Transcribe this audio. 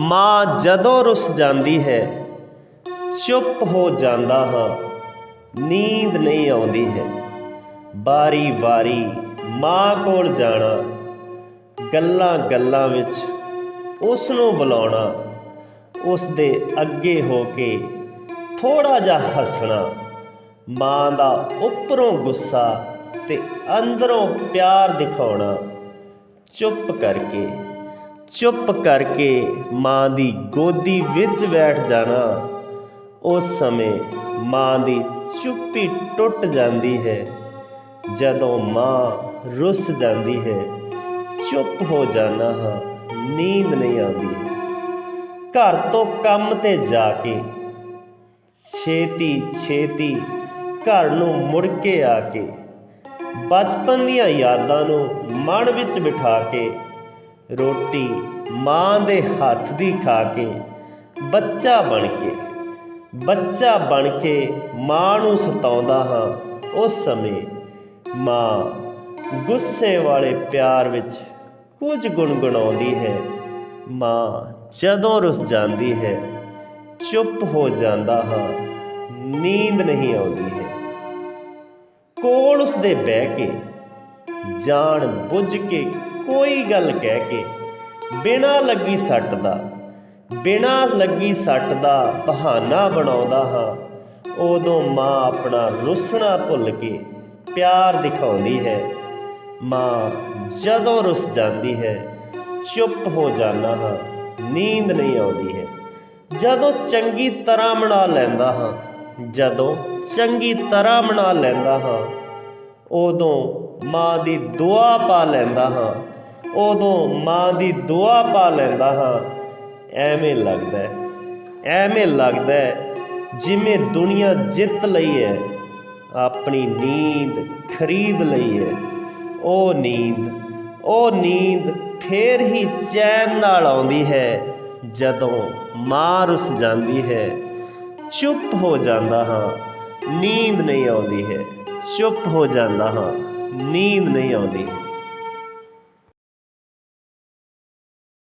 ਮਾਂ ਜਦੋਂ ਰੁੱਸ ਜਾਂਦੀ ਹੈ, ਚੁੱਪ ਹੋ ਜਾਂਦਾ ਹਾਂ, ਨੀਂਦ ਨਹੀਂ ਆਉਂਦੀ ਹੈ। ਬਾਰੀ ਬਾਰੀ ਮਾਂ ਕੋਲ ਜਾਣਾ, ਗੱਲਾਂ ਗੱਲਾਂ ਵਿੱਚ ਉਸ ਨੂੰ ਬੁਲਾਉਣਾ ਉਸ ਦੇ ਅੱਗੇ ਹੋ ਕੇ ਥੋੜਾ ਜਿਹਾ ਹੱਸਣਾ, ਮਾਂ ਦਾ ਉੱਪਰੋਂ ਗੁੱਸਾ ਤੇ ਅੰਦਰੋਂ ਪਿਆਰ ਦਿਖਾਉਣਾ, ਚੁੱਪ ਕਰਕੇ ਚੁੱਪ ਕਰਕੇ ਮਾਂ ਦੀ ਗੋਦੀ ਵਿੱਚ ਬੈਠ ਜਾਣਾ, ਉਸ ਸਮੇਂ ਮਾਂ ਦੀ ਚੁੱਪੀ ਟੁੱਟ ਜਾਂਦੀ ਹੈ। ਜਦੋਂ ਮਾਂ ਰੁੱਸ ਜਾਂਦੀ ਹੈ, ਚੁੱਪ ਹੋ ਜਾਣਾ ਹਾਂ, ਨੀਂਦ ਨਹੀਂ ਆਉਂਦੀ ਹੈ। ਘਰ ਤੋਂ ਕੰਮ ਤੇ ਜਾ ਕੇ ਛੇਤੀ ਛੇਤੀ ਘਰ ਨੂੰ ਮੁੜ ਕੇ ਆ ਕੇ ਬਚਪਨ ਦੀਆਂ ਯਾਦਾਂ ਨੂੰ ਮਨ ਵਿੱਚ ਬਿਠਾ ਕੇ ਰੋਟੀ ਮਾਂ ਦੇ ਹੱਥ ਦੀ ਖਾ ਕੇ, ਬੱਚਾ ਬਣ ਕੇ। ਬੱਚਾ ਬਣ ਕੇ ਮਾਂ ਨੂੰ ਸਤਾਉਂਦਾ ਹਾਂ ਉਸ ਸਮੇਂ। ਮਾਂ ਗੁੱਸੇ ਵਾਲੇ ਪਿਆਰ ਵਿੱਚ ਕੁਝ ਗੁੰਗਣਾਉਂਦੀ ਹੈ। ਮਾਂ ਜਦੋਂ ਰੁੱਸ ਜਾਂਦੀ ਹੈ, ਚੁੱਪ ਹੋ ਜਾਂਦਾ ਹਾਂ, ਨੀਂਦ ਨਹੀਂ ਆਉਂਦੀ ਹੈ। ਕੋਲ ਉਸ ਦੇ ਬਹਿ ਕੇ ਜਾਣ ਬੁੱਝ ਕੇ ਕੋਈ ਗੱਲ ਕਹਿ ਕੇ ਬਿਨਾਂ ਲੱਗੀ ਸੱਟ ਦਾ, ਬਿਨਾਂ ਲੱਗੀ ਸੱਟ ਦਾ ਬਹਾਨਾ ਬਣਾਉਂਦਾ ਹਾਂ, ਉਦੋਂ ਮਾਂ ਆਪਣਾ ਰੁੱਸਣਾ ਭੁੱਲ ਕੇ ਪਿਆਰ ਦਿਖਾਉਂਦੀ ਹੈ। ਮਾਂ ਜਦੋਂ ਰੁੱਸ ਜਾਂਦੀ ਹੈ, ਚੁੱਪ ਹੋ ਜਾਣਾ ਹਾਂ, ਨੀਂਦ ਨਹੀਂ ਆਉਂਦੀ ਹੈ। ਜਦੋਂ ਚੰਗੀ ਤਰ੍ਹਾਂ ਮਨਾ ਲੈਂਦਾ ਹਾਂ, ਜਦੋਂ ਚੰਗੀ ਤਰ੍ਹਾਂ ਮਨਾ ਲੈਂਦਾ ਹਾਂ, ਉਦੋਂ ਮਾਂ ਦੀ ਦੁਆ ਪਾ ਲੈਂਦਾ ਹਾਂ ਉਦੋਂ ਮਾਂ ਦੀ ਦੁਆ ਪਾ ਲੈਂਦਾ ਹਾਂ। ਐਵੇਂ ਲੱਗਦਾ ਹੈ। ਐਵੇਂ ਲੱਗਦਾ ਹੈ ਜਿਵੇਂ ਦੁਨੀਆ ਜਿੱਤ ਲਈ ਹੈ। ਆਪਣੀ ਨੀਂਦ ਖਰੀਦ ਲਈ ਹੈ। ਉਹ ਨੀਂਦ ਉਹ ਨੀਂਦ ਫੇਰ ਹੀ ਚੈਨ ਨਾਲ ਆਉਂਦੀ ਹੈ। ਜਦੋਂ ਮਾਂ ਰੁੱਸ ਜਾਂਦੀ ਹੈ, ਚੁੱਪ ਹੋ ਜਾਂਦਾ ਹਾਂ। ਨੀਂਦ ਨਹੀਂ ਆਉਂਦੀ ਹੈ। ਚੁੱਪ ਹੋ ਜਾਂਦਾ ਹਾਂ। ਨੀਂਦ ਨਹੀਂ ਆਉਂਦੀ ਹੈ।